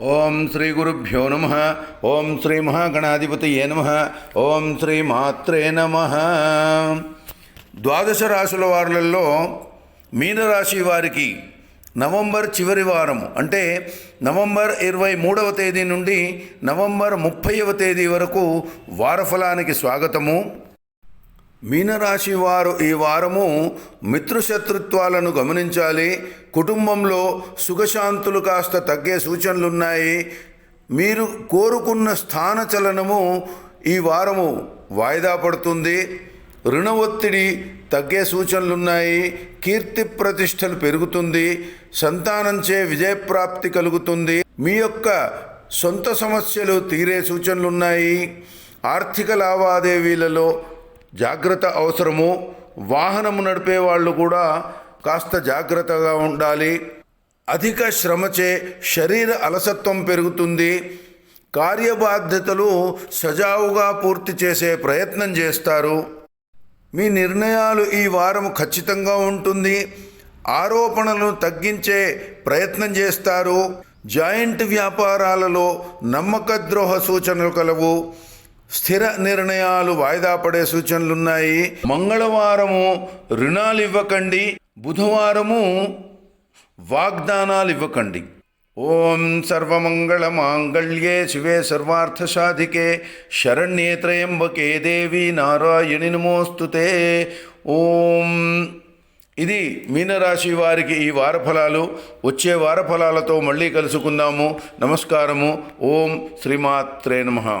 ఓం శ్రీ గురుభ్యో నమ. ఓం శ్రీ మహాగణాధిపతయే నమ. ఓం శ్రీ మాత్రే నమ. ద్వాదశ రాశుల వారులలో మీనరాశి వారికి నవంబర్ చివరి వారము అంటే నవంబర్ ఇరవై మూడవ తేదీ నుండి నవంబర్ ముప్పైవ తేదీ వరకు వారఫలానికి స్వాగతము. మీనరాశి వారు ఈ వారము మిత్రశత్రుత్వాలను గమనించాలి. కుటుంబంలో సుఖశాంతులు కాస్త తగ్గే సూచనలున్నాయి. మీరు కోరుకున్న స్థానచలనము ఈ వారము వాయిదా పడుతుంది. రుణ ఒత్తిడి తగ్గే సూచనలున్నాయి. కీర్తి ప్రతిష్టలు పెరుగుతుంది. సంతానంచే విజయప్రాప్తి కలుగుతుంది. మీ యొక్క సొంత సమస్యలు తీరే సూచనలున్నాయి. ఆర్థిక లావాదేవీలలో జాగ్రత్త అవసరము. వాహనము నడిపే వాళ్ళు కూడా కాస్త జాగ్రత్తగా ఉండాలి. అధిక శ్రమచే శరీర అలసత్వం పెరుగుతుంది. కార్యబాధ్యతలు సజావుగా పూర్తి చేసే ప్రయత్నం చేస్తారు. మీ నిర్ణయాలు ఈ వారం ఖచ్చితంగా ఉంటుంది. ఆరోపణలను తగ్గించే ప్రయత్నం చేస్తారు. జాయింట్ వ్యాపారాలలో నమ్మకద్రోహ సూచనలు కలవు. స్థిర నిర్ణయాలు వాయిదా పడే సూచనలున్నాయి. మంగళవారము రుణాలు ఇవ్వకండి బుధవారము వాగ్దానాలు ఇవ్వకండి ఓం సర్వమంగళ మాంగళ్యే శివే సర్వార్థ సాధికే శరణ్యే త్రయంబకే దేవి నారాయణి నమోస్తుతే ఓం. ఇది మీనరాశి వారికి ఈ వారఫలాలు. వచ్చే వారఫలాలతో మళ్ళీ కలుసుకుందాము. నమస్కారము. ఓం శ్రీమాత్రే నమ.